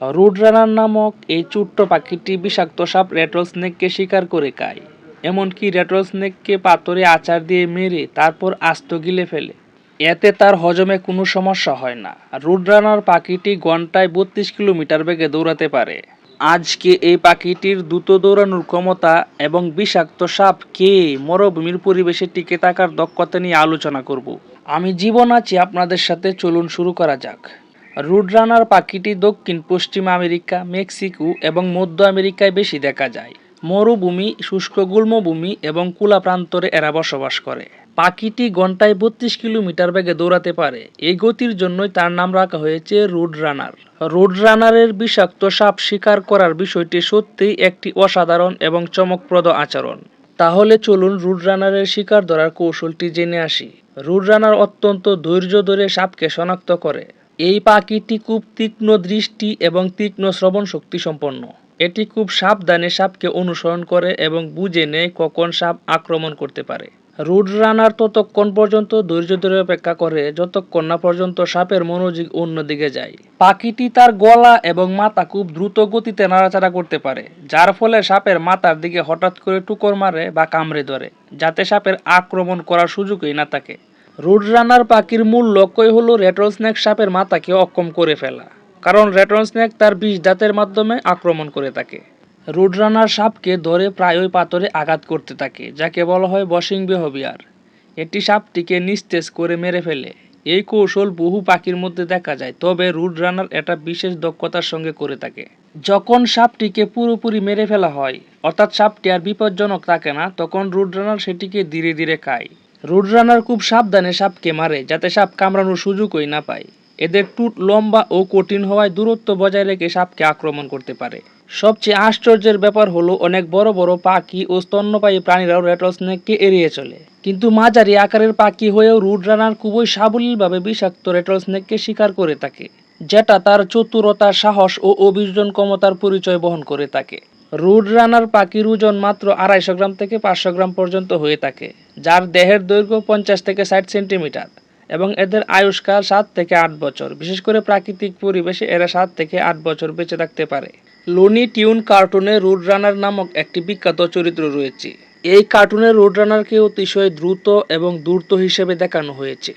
Rude Runner নামক এই ছোট্ট পাখিটি বিষাক্ত সাপ রেটল স্নেককে শিকার করে খায়। এমনকি রেটল স্নেককে পাথরে আচার দিয়ে মেরে তারপর আস্ত গিলে ফেলে। এতে তার হজমে কোনো সমস্যা হয় না। রুড রানার পাখিটি ঘন্টায় বত্রিশ কিলোমিটার বেগে দৌড়াতে পারে। আজকে এই পাখিটির দ্রুত দৌড়ানোর ক্ষমতা এবং বিষাক্ত সাপ কে মরুভূমির পরিবেশে টিকে থাকার দক্ষতা নিয়ে আলোচনা করব। আমি জীবন আছি আপনাদের সাথে, চলুন শুরু করা যাক। রুড রানার পাখিটি দক্ষিণ, পশ্চিম আমেরিকা, মেক্সিকো এবং মধ্য আমেরিকায় বেশি দেখা যায়। মরুভূমি, শুষ্ক গুল্মভূমি এবং কুলা প্রান্তরে এরা বসবাস করে। পাখিটি ঘন্টায় বত্রিশ কিলোমিটার বেগে দৌড়াতে পারে। এই গতির জন্যই তার নাম রাখা হয়েছে রুড রানার রুড রানারের বিষাক্ত সাপ শিকার করার বিষয়টি সত্যিই একটি অসাধারণ এবং চমকপ্রদ আচরণ। তাহলে চলুন রুড রানারের শিকার ধরার কৌশলটি জেনে আসি। রুড রানার অত্যন্ত ধৈর্য ধরে সাপকে শনাক্ত করে। এই পাখিটি খুব তীক্ষ্ণ দৃষ্টি এবং তীক্ষ্ণ শ্রবণ শক্তি সম্পন্ন। এটি খুব সাবধানে সাপকে অনুসরণ করে এবং বুঝে নেয় কখন সাপ আক্রমণ করতে পারে। রুড রানার ততক্ষণ পর্যন্ত ধৈর্য ধরে অপেক্ষা করে, যতক্ষণ না পর্যন্ত সাপের মনোযোগ অন্যদিকে যায়। পাখিটি তার গলা এবং মাথা খুব দ্রুত গতিতে নাড়াচাড়া করতে পারে, যার ফলে সাপের মাথার দিকে হঠাৎ করে টুকর মারে বা কামড়ে ধরে, যাতে সাপের আক্রমণ করার সুযোগই না থাকে। রুড রানার পাখির মূল লক্ষ্যই হলো রেটল স্নেক সাপের মাথাকে অক্ষম করে ফেলা, কারণ রেটল স্নেক তার বিষ দাঁতের মাধ্যমে আক্রমণ করে থাকে। রুড রানার সাপকে ধরে প্রায়ই পাথরে আঘাত করতে থাকে, যাকে বলা হয় বসিং বিহেভিয়ার। এটি সাপটিকে নিস্তেজ করে মেরে ফেলে। এই কৌশল বহু পাখির মধ্যে দেখা যায়, তবে রুড রানার এটা বিশেষ দক্ষতার সঙ্গে করে থাকে। যখন সাপটিকে পুরোপুরি মেরে ফেলা হয়, অর্থাৎ সাপটি আর বিপজ্জনক থাকে না, তখন রুড রানার সেটিকে ধীরে ধীরে খায়। রুড রানার খুব সাবধানে সাপকে মারে, যাতে সাপ কামড়ানোর সুযোগই না পায়। এদের টুট লম্বা ও কঠিন হওয়ায় দূরত্ব বজায় রেখে সাপকে আক্রমণ করতে পারে। সবচেয়ে আশ্চর্যের ব্যাপার হলো, অনেক বড় বড় পাখি ও স্তন্যপায়ী প্রাণীরাও রেটল স্নেককে এড়িয়ে চলে। কিন্তু মাঝারি আকারের পাখি হয়েও রুড রানার খুবই সাবলীলভাবে বিষাক্ত রেটল স্নেককে শিকার করে থাকে, যেটা তার চতুরতা সাহস ও অভিযোজন ক্ষমতার পরিচয় বহন করে থাকে। রুড রানার পাখির ওজন মাত্র আড়াইশো গ্রাম থেকে পাঁচশো গ্রাম পর্যন্ত হয়ে থাকে, যার দেহের দৈর্ঘ্য পঞ্চাশ থেকে ষাট সেন্টিমিটার এবং এদের আয়ুষ্কাল সাত থেকে আট বছর। বিশেষ করে প্রাকৃতিক পরিবেশে এরা সাত থেকে আট বছর বেঁচে থাকতে পারে। লোনি টিউন কার্টুনে রুড রানার নামক একটি বিখ্যাত চরিত্র রয়েছে। এই কার্টুনে রুড রানারকে অতিশয় দ্রুত এবং দ্রুত হিসেবে দেখানো হয়েছে।